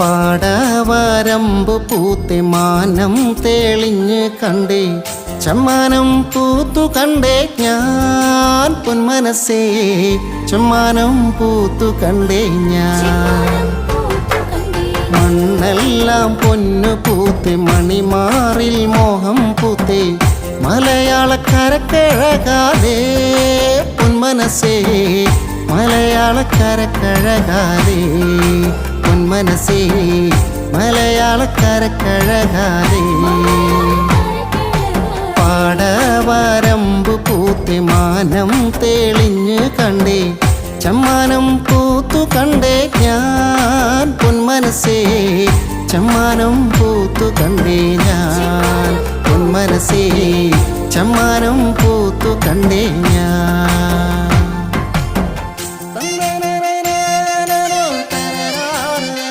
പാടവരമ്പ് പൂത്തി മാനം തെളിഞ്ഞ് കണ്ടേ ചമ്മാനം പൂത്തു കണ്ടേ ഞാൻ പൊന്മനസേ ചമ്മാനം പൂത്തു കണ്ടേ ഞാൻ. മണ്ണെല്ലാം പൊന്നു പൂത്തി മണിമാറിൽ മോഹം പൂത്തി മലയാളക്കരക്കഴകാലേ പൊന്മനസേ മലയാളക്കരക്കഴകാലേ പൊന്മനസ്സേ മലയാളക്കരക്കഴകാലേ പാടവരമ്പ് പൂത്തി മാനം തെളിഞ്ഞ് കണ്ടേ. ചമ്മാനം പൂത്തു കണ്ടേ ഞാൻ പൊന്മനസ്സേ ചമ്മാനം പൂത്തു കണ്ടേ ഞാൻ പൊന്മനസ്സേ ചമ്മാനം പൂത്തു കണ്ടേ ഞാൻ